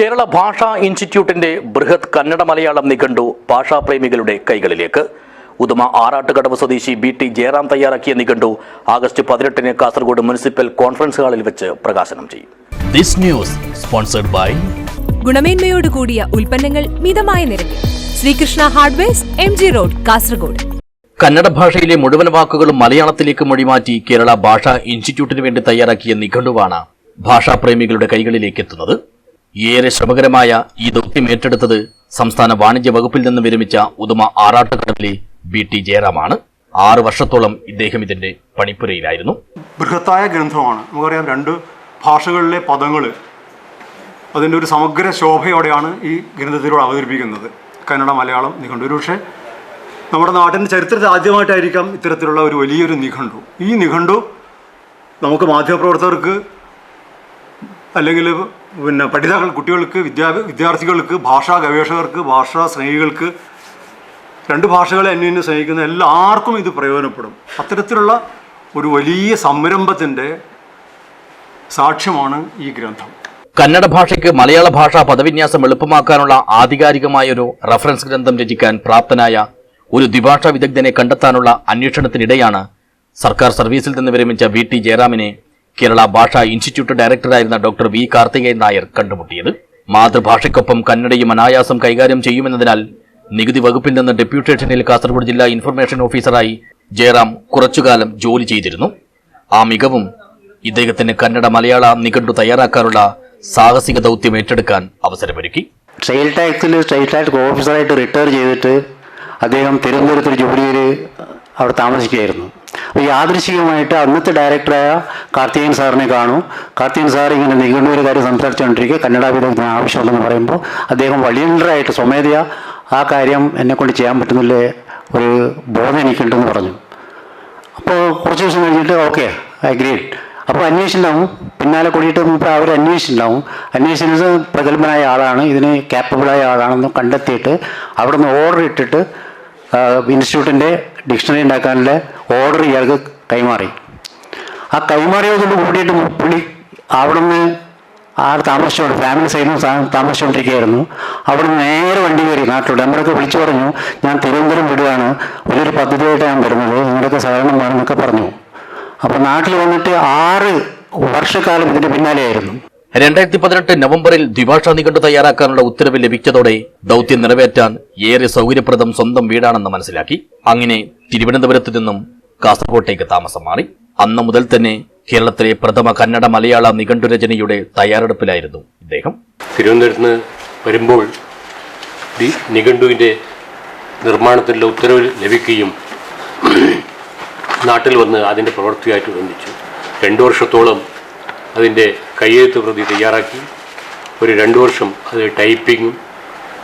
കേരള ഭാഷാ ഇൻസ്റ്റിറ്റ്യൂട്ടിന്റെ ബൃഹത് കന്നഡ മലയാളം നിഘണ്ടു ഭാഷാപ്രേമികളുടെ കൈകളിലേക്ക്. ഉദമ ആറാട്ടുകടവ് സ്വദേശി ബി ടി ജയറാം തയ്യാറാക്കിയ നിഘണ്ടു ആഗസ്റ്റ് പതിനെട്ടിന് കാസർഗോഡ് മുനിസിപ്പൽ കോൺഫറൻസ് ഹാളിൽ വെച്ച് പ്രകാശനം ചെയ്യും. This news sponsored by ഗുണമേന്മയോട് കൂടിയ ഉൽപ്പന്നങ്ങൾ മിതമായ നിരക്കിൽ. Sreekrishna hardwares M G road Kasaragod. Kannada ഭാഷയിലെ മുഴുവൻ വാക്കുകളും മലയാളത്തിലേക്ക് മൊഴിമാറ്റി കേരള ഭാഷാ ഇൻസ്റ്റിറ്റ്യൂട്ടിന് വേണ്ടി തയ്യാറാക്കിയ നിഘണ്ടുവാണ് ഭാഷാപ്രേമികളുടെ കൈകളിലേക്ക് എത്തുന്നത് ഏറെ ശ്രമകരമായ ഈ ദൗത്യം ഏറ്റെടുത്തത് സംസ്ഥാന വാണിജ്യ വകുപ്പിൽ നിന്ന് വിരമിച്ച ഉദമ ആറാട്ടുകടവിലെ ബി ടി ജയറാമാണ്. ആറ് വർഷത്തോളം ഇദ്ദേഹം ഇതിന്റെ പണിപ്പുരയിലായിരുന്നു. ബൃഹത്തായ ഗ്രന്ഥമാണ്. നമുക്കറിയാം രണ്ട് ഭാഷകളിലെ പദങ്ങൾ അതിന്റെ ഒരു സമഗ്ര ശോഭയോടെയാണ് ഈ ഗ്രന്ഥത്തിലൂടെ അവതരിപ്പിക്കുന്നത്. കന്നഡ മലയാളം നിഘണ്ടു. ഒരു പക്ഷേ നമ്മുടെ നാട്ടിന്റെ ചരിത്രത്തിൽ ആദ്യമായിട്ടായിരിക്കാം ഇത്തരത്തിലുള്ള ഒരു വലിയൊരു നിഘണ്ടു. ഈ നിഘണ്ടു നമുക്ക് മാധ്യമപ്രവർത്തകർക്ക് അല്ലെങ്കിൽ പിന്നെ പഠിതാക്കൾ കുട്ടികൾക്ക് വിദ്യാ വിദ്യാർത്ഥികൾക്ക് ഭാഷാ ഗവേഷകർക്ക് ഭാഷാ സ്നേഹികൾക്ക് രണ്ട് ഭാഷകളെ അന്യോന്യം സ്നേഹിക്കുന്ന എല്ലാവർക്കും ഇത് പ്രയോജനപ്പെടും. അത്തരത്തിലുള്ള ഒരു വലിയ സംരംഭത്തിന്റെ സാക്ഷ്യമാണ് ഈ ഗ്രന്ഥം. കന്നഡ ഭാഷയ്ക്ക് മലയാള ഭാഷാ പദവിന്യാസം എളുപ്പമാക്കാനുള്ള ആധികാരികമായൊരു റഫറൻസ് ഗ്രന്ഥം രചിക്കാൻ പ്രാപ്തനായ ഒരു ദ്വിഭാഷാ വിദഗ്ധനെ കണ്ടെത്താനുള്ള അന്വേഷണത്തിനിടെയാണ് സർക്കാർ സർവീസിൽ നിന്ന് വിരമിച്ച വി ടി ജയറാമിനെ കേരള ഭാഷാ ഇൻസ്റ്റിറ്റ്യൂട്ട് ഡയറക്ടറായിരുന്ന ഡോക്ടർ വി കാർത്തികേയൻ നായർ കണ്ടുമുട്ടിയത്. മാതൃഭാഷയ്ക്കൊപ്പം കന്നഡയും അനായാസം കൈകാര്യം ചെയ്യുമെന്നതിനാൽ നികുതി വകുപ്പിൽ നിന്ന് ഡെപ്യൂട്ടേഷനിൽ കാസർഗോഡ് ജില്ലാ ഇൻഫർമേഷൻ ഓഫീസറായി ജയറാം കുറച്ചുകാലം ജോലി ചെയ്തിരുന്നു. ആ മികവും ഇദ്ദേഹത്തിന് കന്നഡ മലയാള നിഘണ്ടു തയ്യാറാക്കാനുള്ള സാഹസിക ദൗത്യം ഏറ്റെടുക്കാൻ അവസരമൊരുക്കി. സെയിൽ ടാക്സിൽ സെയിൽ ടാക്സ് ഓഫീസറായിട്ട് റിട്ടയർ ചെയ്തിട്ട് അദ്ദേഹം തിരുവനന്തപുരത്ത് ജോലിയിൽ അവിടെ താമസിക്കുകയായിരുന്നു. യാദൃശികമായിട്ട് അന്നത്തെ ഡയറക്ടറായ കാർത്തികൻ സാറിനെ കാണും. കാർത്തികൻ സാർ ഇങ്ങനെ നിഘണ്ടുവിന്റെ കാര്യം സംസാരിച്ചുകൊണ്ടിരിക്കുക. കന്നഡ വിദഗ്ധന ആവശ്യമുണ്ടെന്ന് പറയുമ്പോൾ അദ്ദേഹം വളണ്ടിയറായിട്ട് സ്വമേധയാ ആ കാര്യം എന്നെക്കൊണ്ട് ചെയ്യാൻ പറ്റുന്നില്ലേ ഒരു ബോധം എനിക്കുണ്ടെന്ന് പറഞ്ഞു. അപ്പോൾ കുറച്ച് ദിവസം കഴിഞ്ഞിട്ട് ഓക്കെ അഗ്രീഡ് അപ്പോൾ അന്വേഷിച്ചിട്ടുണ്ടാവും. പിന്നാലെ കൂടിയിട്ട് ഇപ്പോൾ അവർ അന്വേഷിച്ചിട്ടുണ്ടാവും. അന്വേഷിച്ചത് പ്രഗത്ഭനായ ആളാണ്. ഇതിന് ക്യാപ്പബിളായ ആളാണെന്ന് കണ്ടെത്തിയിട്ട് അവിടെ നിന്ന് ഓർഡർ ഇട്ടിട്ട് ഇൻസ്റ്റിറ്റ്യൂട്ടിന്റെ ഡിക്ഷണറി ഉണ്ടാക്കാനുള്ള ഓർഡർ ഇയാൾക്ക് കൈമാറി. ആ കൈമാറിയതോട് കൂടിയിട്ട് പുള്ളി അവിടെ നിന്ന് ആ താമസിച്ചോണ്ട് ഫാമിലി സൈഡിൽ താമസിച്ചുകൊണ്ടിരിക്കുകയായിരുന്നു അവിടെ നേരെ വണ്ടി കയറി നാട്ടിലൂടെ നമ്മളൊക്കെ വിളിച്ചു പറഞ്ഞു ഞാൻ തിരുവനന്തപുരം വിടുകയാണ്. വലിയൊരു പദ്ധതിയായിട്ട് ഞാൻ വരുന്നത്. നിങ്ങളൊക്കെ സഹകരണം വേണമെന്നൊക്കെ പറഞ്ഞു. അപ്പോൾ നാട്ടിൽ വന്നിട്ട് ആറ് വർഷക്കാലം ഇതിന്റെ പിന്നാലെയായിരുന്നു. രണ്ടായിരത്തി പതിനെട്ട് നവംബറിൽ ദ്വിഭാഷാ നിഘണ്ടു തയ്യാറാക്കാനുള്ള ഉത്തരവ് ലഭിച്ചതോടെ ദൗത്യം നിറവേറ്റാൻ ഏറെ സൗകര്യപ്രദം സ്വന്തം വീടാണെന്ന് മനസ്സിലാക്കി. അങ്ങനെ തിരുവനന്തപുരത്ത് നിന്നും കാസർകോട്ടേക്ക് താമസം മാറി. അന്ന് മുതൽ തന്നെ കേരളത്തിലെ പ്രഥമ കന്നഡ മലയാള നിഘണ്ടു രചനയുടെ തയ്യാറെടുപ്പിലായിരുന്നു ഇദ്ദേഹം. തിരുവനന്തപുരത്ത് വരുമ്പോൾ നിഘണ്ടുവിന്റെ നിർമ്മാണത്തിലുള്ള ഉത്തരവ് ലഭിക്കുകയും നാട്ടിൽ വന്ന് അതിന്റെ പ്രവൃത്തിയായിട്ട് ബന്ധിച്ചു. രണ്ടു വർഷത്തോളം അതിന്റെ കയ്യെഴുത്ത് പ്രതി തയ്യാറാക്കി. ഒരു രണ്ട് വർഷം അത് ടൈപ്പിങ്ങും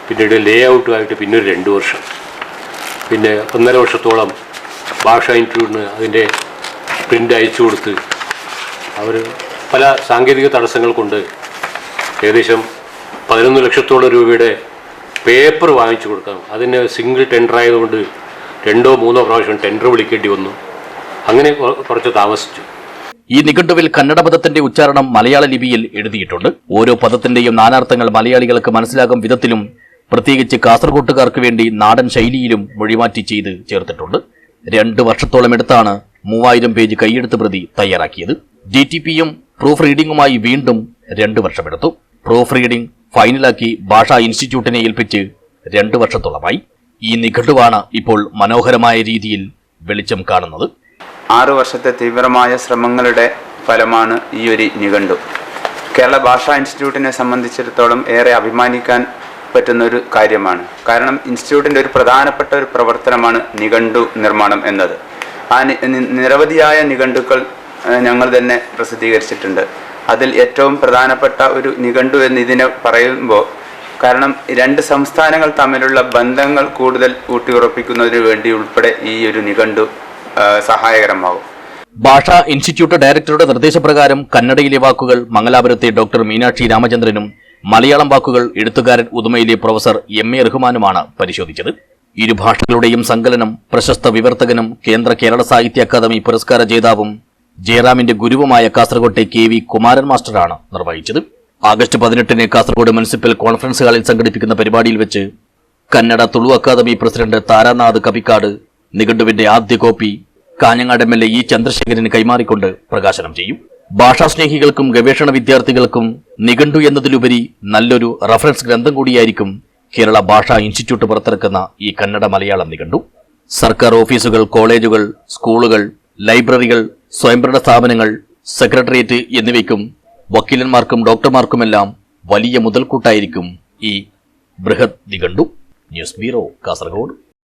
പിന്നീട് ലേ ഔട്ടുമായിട്ട് പിന്നെ ഒരു രണ്ട് വർഷം. പിന്നെ ഒന്നര വർഷത്തോളം ഭാഷാ ഇൻസ്റ്റിറ്റ്യൂട്ടിന് അതിന്റെ പ്രിന്റ് അയച്ചു കൊടുത്ത് അവർ പല സാങ്കേതിക തടസ്സങ്ങൾ കൊണ്ട് ഏകദേശം പതിനൊന്ന് ലക്ഷത്തോളം രൂപയുടെ പേപ്പർ വാങ്ങിച്ചു കൊടുക്കാം. അതിന് സിംഗിൾ ടെൻഡർ ആയതുകൊണ്ട് രണ്ടോ മൂന്നോ പ്രാവശ്യം ടെൻഡർ വിളിക്കേണ്ടി വന്നു. അങ്ങനെ കുറച്ച് താമസിച്ചു. ഈ നിഘണ്ടുവിൽ കന്നഡ പദത്തിന്റെ ഉച്ചാരണം മലയാള ലിപിയിൽ എഴുതിയിട്ടുണ്ട്. ഓരോ പദത്തിന്റെയും നാനാർത്ഥങ്ങൾ മലയാളികൾക്ക് മനസ്സിലാകും വിധത്തിലും പ്രത്യേകിച്ച് കാസർഗോട്ടുകാർക്ക് വേണ്ടി നാടൻ ശൈലിയിലും മൊഴിമാറ്റി ചെയ്ത് ചേർത്തിട്ടുണ്ട്. രണ്ട് വർഷത്തോളം എടുത്താണ് മൂവായിരം പേജ് കൈയെഴുത്ത് പ്രതി തയ്യാറാക്കിയത്. ഡി ടി പിയും പ്രൂഫ് റീഡിംഗുമായി വീണ്ടും രണ്ട് വർഷമെടുത്തു. പ്രൂഫ് റീഡിംഗ് ഫൈനലാക്കി ഭാഷാ ഇൻസ്റ്റിറ്റ്യൂട്ടിനെ ഏൽപ്പിച്ച് രണ്ട് വർഷത്തോളമായി. ഈ നിഘണ്ടുവാണ് ഇപ്പോൾ മനോഹരമായ രീതിയിൽ വെളിച്ചം കാണുന്നത്. ആറു വർഷത്തെ തീവ്രമായ ശ്രമങ്ങളുടെ ഫലമാണ് ഈ ഒരു നിഘണ്ടു. കേരള ഭാഷാ ഇൻസ്റ്റിറ്റ്യൂട്ടിനെ സംബന്ധിച്ചിടത്തോളം ഏറെ അഭിമാനിക്കാൻ പറ്റുന്ന ഒരു കാര്യമാണ്. കാരണം ഇൻസ്റ്റിറ്റ്യൂട്ടിന്റെ ഒരു പ്രധാനപ്പെട്ട ഒരു പ്രവർത്തനമാണ് നിഘണ്ടു നിർമ്മാണം എന്നത്. ആ നിരവധിയായ നിഘണ്ടുക്കൾ ഞങ്ങൾ തന്നെ പ്രസിദ്ധീകരിച്ചിട്ടുണ്ട്. അതിൽ ഏറ്റവും പ്രധാനപ്പെട്ട ഒരു നിഘണ്ടു എന്ന് ഇതിനെ പറയുമ്പോൾ കാരണം രണ്ട് സംസ്ഥാനങ്ങൾ തമ്മിലുള്ള ബന്ധങ്ങൾ കൂടുതൽ ഊട്ടിയുറപ്പിക്കുന്നതിന് വേണ്ടി ഉൾപ്പെടെ ഈ ഒരു നിഘണ്ടു സഹായകരമാകും ഭാഷാ ഇൻസ്റ്റിറ്റ്യൂട്ട് ഡയറക്ടറുടെ നിർദ്ദേശപ്രകാരം കന്നഡയിലെ വാക്കുകൾ മംഗലാപുരത്തെ ഡോക്ടർ മീനാക്ഷി രാമചന്ദ്രനും മലയാളം വാക്കുകൾ എഴുത്തുകാരൻ ഉദുമയിലെ പ്രൊഫസർ എം എ റഹ്മാനുമാണ് പരിശോധിച്ചത്. ഇരുഭാഷകളുടെയും സങ്കലനം പ്രശസ്ത വിവർത്തകനും കേന്ദ്ര കേരള സാഹിത്യ അക്കാദമി പുരസ്കാര ജേതാവും ജയറാമിന്റെ ഗുരുവുമായ കാസർകോട്ടെ കെ വി കുമാരൻ മാസ്റ്ററാണ് നിർവഹിച്ചത്. ആഗസ്റ്റ് പതിനെട്ടിന് കാസർഗോഡ് മുനിസിപ്പൽ കോൺഫറൻസ് ഹാളിൽ സംഘടിപ്പിക്കുന്ന പരിപാടിയിൽ വെച്ച് കന്നഡ തുളു അക്കാദമി പ്രസിഡന്റ് താരാനാഥ് കപിക്കാട് നിഘണ്ടുവിന്റെ ആദ്യ copy Kanhangad M L A E ചന്ദ്രശേഖരന് കൈമാറിക്കൊണ്ട് പ്രകാശനം ചെയ്യും. ഭാഷാസ്നേഹികൾക്കും ഗവേഷണ വിദ്യാർത്ഥികൾക്കും നിഘണ്ടു എന്നതിലുപരി നല്ലൊരു റഫറൻസ് ഗ്രന്ഥം കൂടിയായിരിക്കും കേരള ഭാഷാ ഇൻസ്റ്റിറ്റ്യൂട്ട് പുറത്തിറക്കുന്ന ഈ കന്നഡ മലയാളം നിഘണ്ടു. സർക്കാർ ഓഫീസുകൾ കോളേജുകൾ സ്കൂളുകൾ ലൈബ്രറികൾ സ്വയംഭരണ സ്ഥാപനങ്ങൾ സെക്രട്ടേറിയറ്റ് എന്നിവയ്ക്കും വക്കീലന്മാർക്കും ഡോക്ടർമാർക്കുമെല്ലാം വലിയ മുതൽക്കൂട്ടായിരിക്കും ഈ ബൃഹത് നിഘണ്ടു. News bureau Kasaragod.